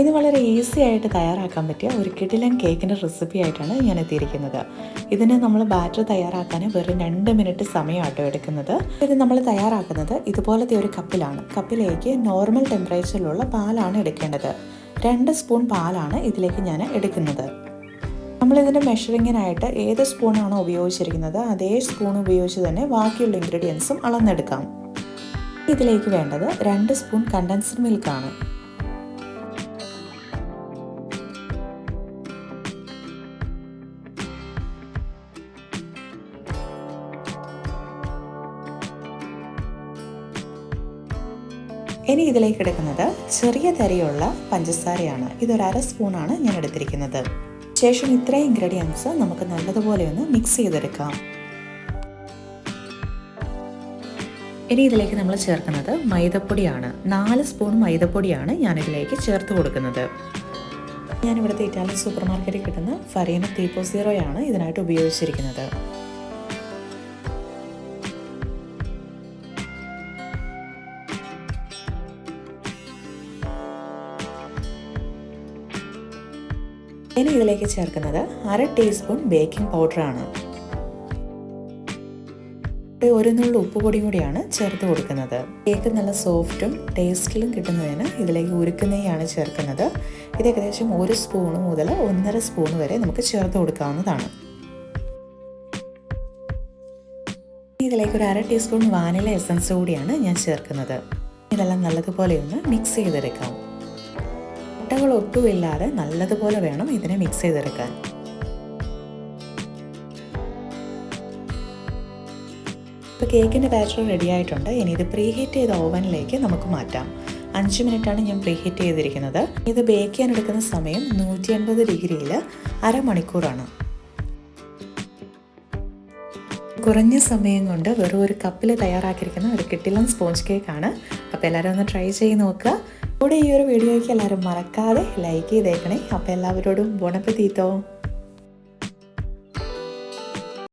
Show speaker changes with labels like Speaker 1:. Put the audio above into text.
Speaker 1: ഇത് വളരെ ഈസി ആയിട്ട് തയ്യാറാക്കാൻ പറ്റിയ ഒരു കിടിലൻ കേക്കിന്റെ റെസിപ്പി ആയിട്ടാണ് ഞാൻ എത്തിയിരിക്കുന്നത്. ഇതിന് നമ്മൾ ബാറ്റർ തയ്യാറാക്കാൻ വെറും രണ്ട് മിനിറ്റ് സമയം സമയമാട്ടോ എടുക്കുന്നത്. ഇത് നമ്മൾ തയ്യാറാക്കുന്നത് ഇതുപോലത്തെ ഒരു കപ്പിലാണ്. കപ്പിലേക്ക് നോർമൽ ടെമ്പറേച്ചറിലുള്ള പാലാണ് എടുക്കേണ്ടത്. രണ്ട് സ്പൂൺ പാലാണ് ഇതിലേക്ക് ഞാൻ എടുക്കുന്നത്. നമ്മളിതിന്റെ മെഷറിങ്ങിനായിട്ട് ഏത് സ്പൂണാണോ ഉപയോഗിച്ചിരിക്കുന്നത് അതേ സ്പൂൺ ഉപയോഗിച്ച് തന്നെ ബാക്കിയുള്ള ഇൻഗ്രീഡിയൻസും അളന്നെടുക്കാം. ഇതിലേക്ക് വേണ്ടത് രണ്ട് സ്പൂൺ കണ്ടൻസ്ഡ് മിൽക്കാണ് ഇനി ഇതിലേക്ക് എടുക്കുന്നത് ചെറിയ തരിയുള്ള പഞ്ചസാരയാണ്. ഇതൊരു അര സ്പൂണാണ് ഞാൻ എടുത്തിരിക്കുന്നത്. ശേഷം ഇത്രയും ഇൻഗ്രീഡിയൻസ് നമുക്ക് നല്ലതുപോലെ ഒന്ന് മിക്സ് ചെയ്തെടുക്കാം. ഇനി ഇതിലേക്ക് നമ്മൾ ചേർക്കുന്നത് മൈദപ്പൊടിയാണ്. നാല് സ്പൂൺ മൈദപ്പൊടിയാണ് ഞാൻ ഇതിലേക്ക് ചേർത്ത് കൊടുക്കുന്നത്. ഞാൻ ഇവിടുത്തെ ഇറ്റാലിയൻ സൂപ്പർ മാർക്കറ്റിൽ കിട്ടുന്ന ഫറീന തീപ്പോ സീറോയാണ് ഇതിനായിട്ട് ഉപയോഗിച്ചിരിക്കുന്നത്. ഇനി ഇതിലേക്ക് ചേർക്കുന്നത് അര ടീസ്പൂൺ ബേക്കിംഗ് പൗഡറാണ്. ഒരു നുള്ളു ഉപ്പുപൊടിയും കൂടിയാണ് ചേർത്ത് കൊടുക്കുന്നത്. കേക്ക് നല്ല സോഫ്റ്റും ടേസ്റ്റിലും കിട്ടുന്നതിന് ഇതിലേക്ക് ഉരുക്കുന്നതാണ് ചേർക്കുന്നത്. ഇത് ഏകദേശം ഒരു സ്പൂൺ മുതൽ ഒന്നര സ്പൂൺ വരെ നമുക്ക് ചേർത്ത് കൊടുക്കാവുന്നതാണ്. ഇതിലേക്ക് ഒരു അര ടീസ്പൂൺ വാനില എസൻസ് കൂടിയാണ് ഞാൻ ചേർക്കുന്നത്. ഇതെല്ലാം നല്ലതുപോലെ ഒന്ന് മിക്സ് ചെയ്തെടുക്കാം. മുട്ടകൾ ഒട്ടുമില്ലാതെ നല്ലതുപോലെ വേണം ഇതിനെ മിക്സ് ചെയ്തെടുക്കാൻ. ഇപ്പോൾ കേക്കിന്റെ ബാറ്റർ റെഡി ആയിട്ടുണ്ട്. ഇനി ഇത് പ്രീ ഹീറ്റ് ചെയ്ത ഓവനിലേക്ക് നമുക്ക് മാറ്റാം. അഞ്ച് മിനിറ്റാണ് ഞാൻ പ്രീ ഹീറ്റ് ചെയ്തിരിക്കുന്നത്. ഇത് ബേക്ക് ചെയ്യാൻ എടുക്കുന്ന സമയം നൂറ്റി അൻപത് ഡിഗ്രിയിൽ അരമണിക്കൂറാണ്. കുറഞ്ഞ സമയം കൊണ്ട് വെറും ഒരു കപ്പിൽ തയ്യാറാക്കിയിരിക്കുന്ന ഒരു കിട്ടിലൻ സ്പോഞ്ച് കേക്കാണ് അപ്പോൾ എല്ലാവരും ഒന്ന് ട്രൈ ചെയ്ത് നോക്കുക. കൂടെ ഈ ഒരു വീഡിയോയ്ക്ക് എല്ലാവരും മറക്കാതെ ലൈക്ക് ചെയ്തേക്കണേ. അപ്പോൾ എല്ലാവരോടും ബോണപ്പത്തീത്തോ